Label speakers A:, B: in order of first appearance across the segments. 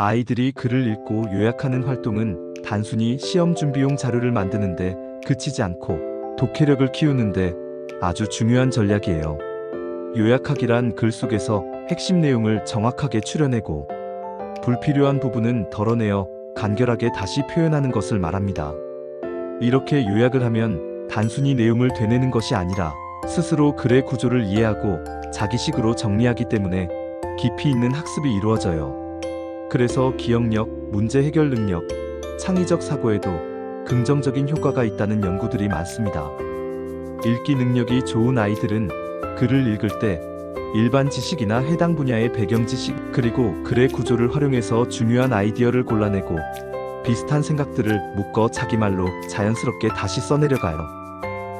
A: 아이들이 글을 읽고 요약하는 활동은 단순히 시험 준비용 자료를 만드는데 그치지 않고 독해력을 키우는데 아주 중요한 전략이에요. 요약하기란 글 속에서 핵심 내용을 정확하게 추려내고 불필요한 부분은 덜어내어 간결하게 다시 표현하는 것을 말합니다. 이렇게 요약을 하면 단순히 내용을 되뇌는 것이 아니라 스스로 글의 구조를 이해하고 자기식으로 정리하기 때문에 깊이 있는 학습이 이루어져요. 그래서 기억력, 문제 해결 능력, 창의적 사고에도 긍정적인 효과가 있다는 연구들이 많습니다. 읽기 능력이 좋은 아이들은 글을 읽을 때 일반 지식이나 해당 분야의 배경 지식 그리고 글의 구조를 활용해서 중요한 아이디어를 골라내고 비슷한 생각들을 묶어 자기 말로 자연스럽게 다시 써내려가요.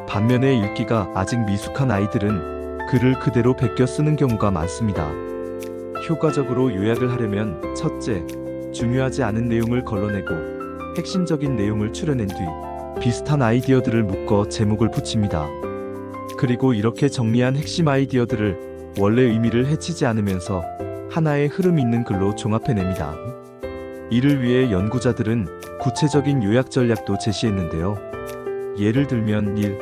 A: 반면에 읽기가 아직 미숙한 아이들은 글을 그대로 베껴 쓰는 경우가 많습니다. 효과적으로 요약을 하려면 첫째, 중요하지 않은 내용을 걸러내고 핵심적인 내용을 추려낸 뒤 비슷한 아이디어들을 묶어 제목을 붙입니다. 그리고 이렇게 정리한 핵심 아이디어들을 원래 의미를 해치지 않으면서 하나의 흐름 있는 글로 종합해냅니다. 이를 위해 연구자들은 구체적인 요약 전략도 제시했는데요. 예를 들면 1.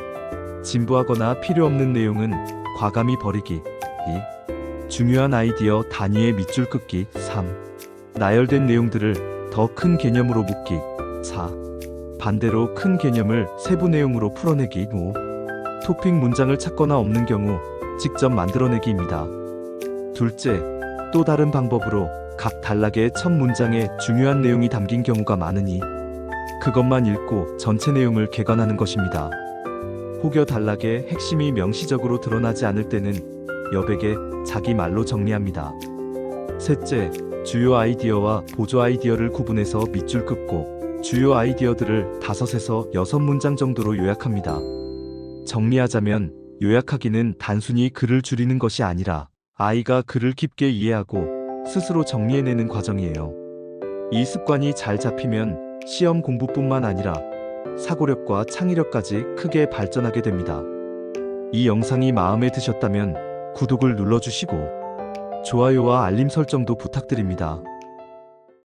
A: 진부하거나 필요 없는 내용은 과감히 버리기 2. 중요한 아이디어 단위의 밑줄 긋기 3. 나열된 내용들을 더 큰 개념으로 묶기 4. 반대로 큰 개념을 세부 내용으로 풀어내기 5. 토픽 문장을 찾거나 없는 경우 직접 만들어내기입니다. 둘째, 또 다른 방법으로 각 단락의 첫 문장에 중요한 내용이 담긴 경우가 많으니 그것만 읽고 전체 내용을 개관하는 것입니다. 혹여 단락의 핵심이 명시적으로 드러나지 않을 때는 여백에 자기 말로 정리합니다. 셋째, 주요 아이디어와 보조 아이디어를 구분해서 밑줄 긋고 주요 아이디어들을 다섯에서 여섯 문장 정도로 요약합니다. 정리하자면 요약하기는 단순히 글을 줄이는 것이 아니라 아이가 글을 깊게 이해하고 스스로 정리해내는 과정이에요. 이 습관이 잘 잡히면 시험 공부뿐만 아니라 사고력과 창의력까지 크게 발전하게 됩니다. 이 영상이 마음에 드셨다면 구독을 눌러주시고 좋아요와 알림 설정도 부탁드립니다.